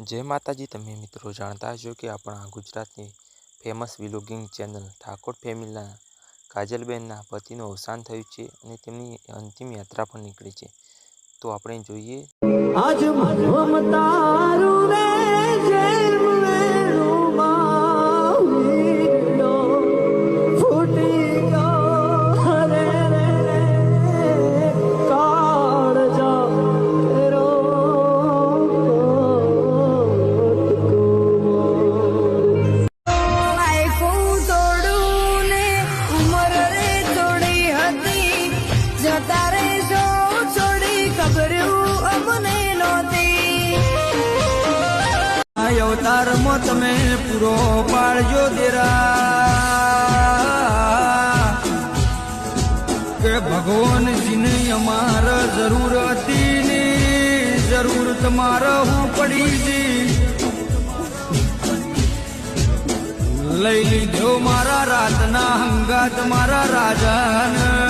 જય માતાજી, તમે મિત્રો જાણતા હશો કે આપણા ગુજરાતની ફેમસ વિલોગિંગ ચેનલ ઠાકોર ફેમિલીના કાજલબેનના પતિનું અવસાન થયું છે અને તેમની અંતિમ યાત્રા પણ નીકળી છે. તો આપણે જોઈએ. આજ જતા રે જો છોડી ખબર્યું અમને નહોતી. તમે પૂરો પાડજો દેરા. કે ભગવાનજીને અમાર જરૂર હતી ને, જરૂર તમારા હું પડી હતી લઈ લીધો મારા રાતના હંગાત મારા રાજાને.